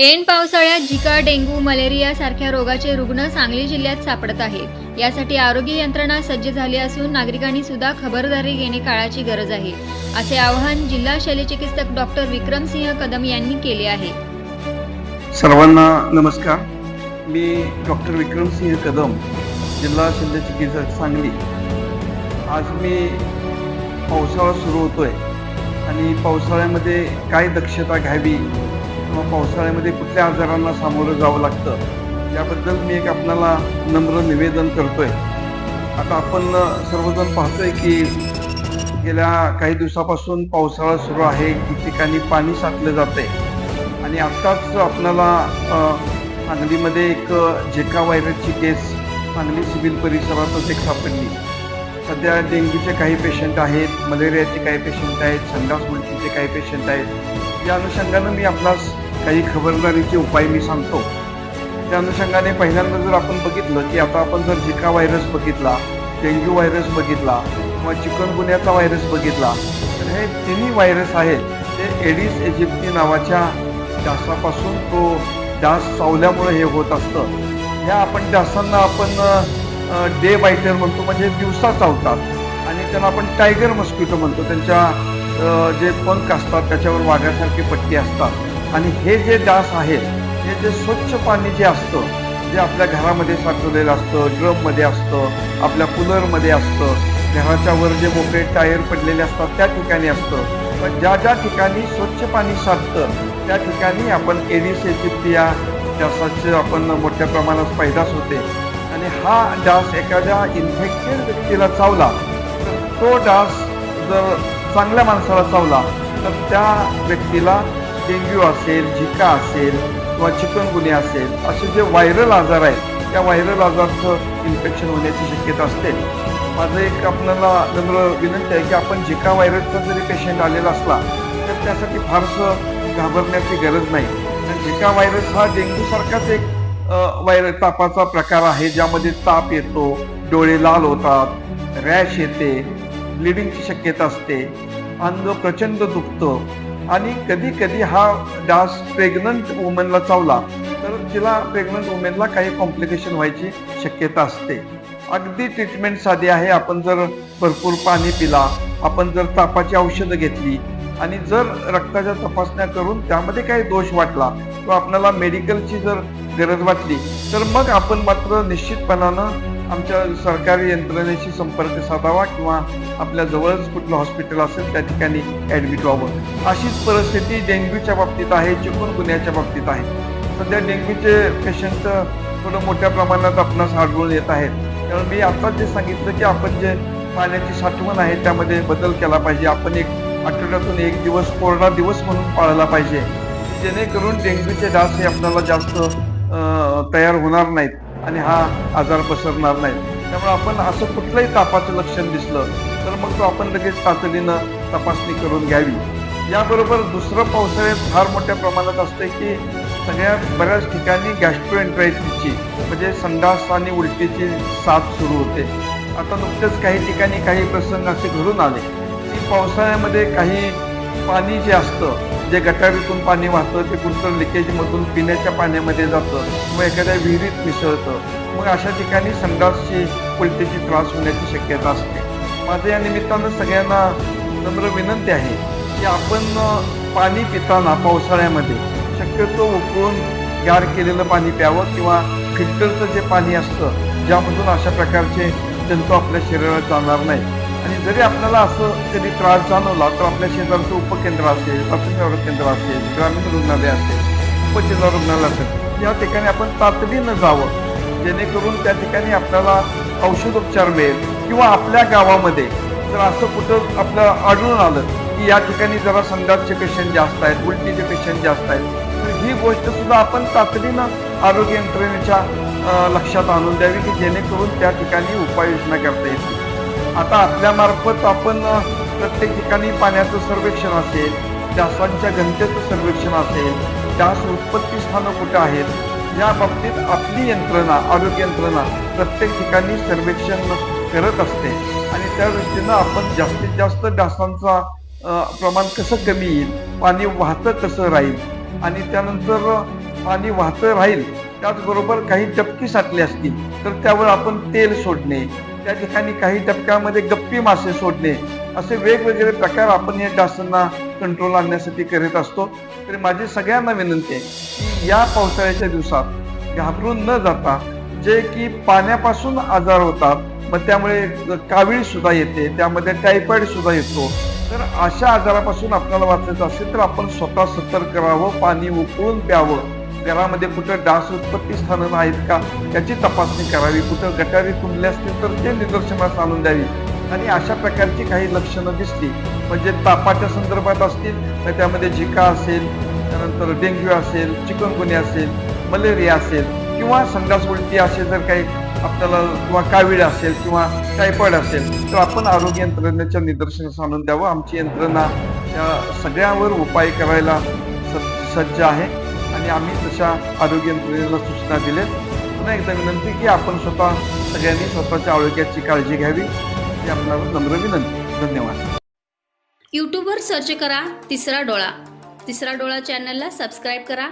ऐन पावसाळ्यात झिका dengue malaria सारख्या रोगाचे रुग्ण सांगली जिल्ह्यात सापडत आहेत. यासाठी आरोग्य यंत्रणा सज्ज झाली असून नागरिकांनी सुद्धा खबरदारी घेणे काळाची गरज आहे. असे आवाहन जिल्हा शल्यचिकित्सक डॉक्टर विक्रमसिंह कदम यांनी केले आहे. सर्वांना नमस्कार. मी डॉक्टर विक्रमसिंह कदम जिल्हा शल्यचिकित्सक सांगली. आज मी पावसाळा सुरू होतोय आणि पावसाळ्यामध्ये काय दक्षता घ्यावी किंवा पावसाळ्यामध्ये कुठल्या आजारांना सामोरं जावं लागतं याबद्दल मी एक आपणाला नम्र निवेदन करतोय. आता आपण सर्वजण पाहतोय की गेल्या काही दिवसापासून पावसाळा सुरू आहे ठिकाणी पाणी साचलं जाते आणि आत्ताच आपल्याला सांगलीमध्ये एक झेका व्हायरसची केस सांगली सिव्हिल परिसरातच एक सापडली. सध्या डेंग्यूचे काही पेशंट आहेत मलेरियाचे काही पेशंट आहेत संडास उलटीचे काही पेशंट आहेत. या अनुषंगानं मी आपणास काही खबरदारीचे उपाय मी सांगतो. त्या अनुषंगाने पहिल्यांदा जर आपण बघितलं की आता आपण जर झिका व्हायरस बघितला डेंग्यू व्हायरस बघितला किंवा चिकनगुन्याचा व्हायरस बघितला तर हे तिन्ही व्हायरस आहेत. ते एडिस इजिप्ती नावाच्या डासापासून तो डास चावल्यामुळे हे होत असतं. ह्या आपण डासांना आपण डे बायटर म्हणतो म्हणजे दिवसा चावतात. आणि त्यांना आपण टायगर मस्किटो म्हणतो. त्यांच्या जे पंख असतात त्याच्यावर वाघासारखी पट्टी असतात. आणि हे जे डास आहेत हे जे स्वच्छ पाणी जे असतं जे आपल्या घरामध्ये साठवलेलं असतं ड्रममध्ये असतं आपल्या कूलरमध्ये असतं घराच्या वर जे मोकळे टायर पडलेले असतात त्या ठिकाणी असतं. पण ज्या ज्या ठिकाणी स्वच्छ पाणी साठतं त्या ठिकाणी आपण एडिस एजिप्ती डासाचे आपण मोठ्या प्रमाणात पैदास होते. आणि हा डास एखाद्या इन्फेक्टेड व्यक्तीला चावला तर तो डास जर चांगल्या माणसाला चावला तर त्या व्यक्तीला डेंग्यू असेल झिका असेल किंवा चिकनगुन्या असेल असे जे व्हायरल आजार आहेत त्या व्हायरल आजारचं इन्फेक्शन होण्याची शक्यता असते. माझं एक आपल्याला नम्र विनंती आहे की आपण झिका व्हायरसचा जरी पेशंट आलेला असला तर त्यासाठी फारसं घाबरण्याची गरज नाही. कारण झिका व्हायरस हा डेंग्यूसारखाच एक व्हायरस तापाचा प्रकार आहे ज्यामध्ये ताप येतो डोळे लाल होतात रॅश येते ब्लिडिंगची शक्यता असते अंग प्रचंड दुखतं आणि कधी कधी हा डास प्रेग्नंट वुमनला चावला तर तिला प्रेग्नंट वुमेनला काही कॉम्प्लिकेशन व्हायची शक्यता असते. अगदी ट्रीटमेंट साधी आहे आपण जर भरपूर पाणी पिला आपण जर तापाची औषधं घेतली आणि जर रक्ताच्या तपासण्या करून त्यामध्ये काही दोष वाटला किंवा आपल्याला मेडिकलची जर गरज वाटली तर मग आपण मात्र निश्चितपणानं आमच्या सरकारी यंत्रणेशी संपर्क साधावा किंवा आपल्या जवळच कुठलं हॉस्पिटल असेल त्या ठिकाणी ॲडमिट व्हावं. अशीच परिस्थिती डेंग्यूच्या बाबतीत आहे चिकनगुन्याच्या बाबतीत आहे. सध्या डेंग्यूचे पेशंट थोडं मोठ्या प्रमाणात आपणास आढळून येत आहेत. त्यामुळे मी आत्ताच जे सांगितलं की आपण जे पाण्याची साठवण आहे त्यामध्ये बदल केला पाहिजे. आपण एक आठवड्यातून एक दिवस कोरडा दिवस म्हणून पाळला पाहिजे. जेणेकरून डेंग्यूचे डास हे आपल्याला जास्त तयार होणार नाहीत. आणि हा आजार पसरणार नाही. त्यामुळे आपण असं कुठलंही तापाचं लक्षण दिसलं तर मग तो आपण लगेच तातडीनं तपासणी करून घ्यावी. याबरोबर दुसरं पावसाळ्यात फार मोठ्या प्रमाणात असते की सगळ्या बऱ्याच ठिकाणी गॅस्ट्रोएन्ट्रायटिसची म्हणजे संडास आणि उलटीची साथ सुरू होते. आता नुकतेच काही ठिकाणी काही प्रसंग असे घडून आले. की पावसाळ्यामध्ये काही पाणी जे असतं जे गटारीतून पाणी वाहतं ते कुठं लिकेजमधून पिण्याच्या पाण्यामध्ये जातं किंवा एखाद्या विहिरीत मिसळतं मग अशा ठिकाणी संडासची उलटीची त्रास होण्याची शक्यता असते. माझं या निमित्तानं सगळ्यांना नम्र विनंती आहे की आपण पाणी पिताना पावसाळ्यामध्ये शक्यतो उकळून गार केलेलं पाणी प्यावं किंवा फिल्टरचं जे पाणी असतं ज्यामधून अशा प्रकारचे जंतू आपल्या शरीरात जाणार नाही आणि जरी आपल्याला असं कधी त्रास जाणवला तर आपल्या शेजारचं उपकेंद्र असेल प्राथमिक आरोग्य केंद्र असेल ग्रामीण रुग्णालय असेल उपजिल्हा रुग्णालय असेल या ठिकाणी आपण तातडीनं जावं. जेणेकरून त्या ठिकाणी आपल्याला औषधोपचार मिळेल किंवा आपल्या गावामध्ये जर असं कुठं आपलं आढळून आलं की या ठिकाणी जरा संघाचे पेशंट जास्त आहेत उलटीचे पेशंट जास्त आहेत तर ही गोष्ट सुद्धा आपण तातडीनं आरोग्य यंत्रणेच्या लक्षात आणून द्यावी की जेणेकरून त्या ठिकाणी उपाययोजना करता येतील. आता आपल्यामार्फत आपण प्रत्येक ठिकाणी पाण्याचं सर्वेक्षण असेल डासांच्या घनतेचं सर्वेक्षण असेल डास उत्पत्ती स्थानं कुठं आहेत या बाबतीत आपली यंत्रणा आरोग्य यंत्रणा प्रत्येक ठिकाणी सर्वेक्षण करत असते. आणि त्या दृष्टीनं आपण जास्तीत जास्त डासांचा प्रमाण कसं कमी येईल पाणी वाहतं कसं राहील आणि त्यानंतर पाणी वाहतं राहील त्याचबरोबर काही टपकी साठली असतील तर त्यावर आपण तेल सोडणे त्या ठिकाणी काही टप्प्यामध्ये गप्पी मासे सोडणे असे वेगवेगळे प्रकार आपण या डासांना कंट्रोल आणण्यासाठी करीत असतो. तरी माझी सगळ्यांना विनंती आहे की या पावसाळ्याच्या दिवसात घाबरून न जाता जे की पाण्यापासून आजार होतात मग त्यामुळे कावीळ सुद्धा येते त्यामध्ये टायफॉइड सुद्धा येतो. तर अशा आजारापासून आपल्याला वाचायचं असेल तर आपण स्वतः सतर्क राहावं पाणी उकळून प्यावं. घरामध्ये कुठं डास उत्पत्ती स्थानं आहेत का याची तपासणी करावी. कुठं गटारी तुंबले असतील तर ते निदर्शनास आणून द्यावी. आणि अशा प्रकारची काही लक्षणं दिसली म्हणजे तापाच्या संदर्भात असतील तर त्यामध्ये झिका असेल त्यानंतर डेंग्यू असेल चिकनगुन्या असेल मलेरिया असेल किंवा संडास उलटी असे जर काही आपल्याला किंवा कावीळ असेल किंवा टायफॉइड असेल तर आपण आरोग्य यंत्रणेच्या निदर्शनास आणून द्यावं. आमची यंत्रणा या सगळ्यावर उपाय करायला सज्ज आहे. आणि आम्ही तशा आरोग्य यंत्रणेला सूचना दिल्यात. पुन्हा एकदा विनंती की आपण स्वतः सगळ्यांनी स्वतःच्या आरोग्याची काळजी घ्यावी. ही आपल्याला नम्र विनंती. धन्यवाद. यूट्यूबवर सर्च करा तिसरा डोळा. तिसरा डोळा चॅनलला सबस्क्राईब करा.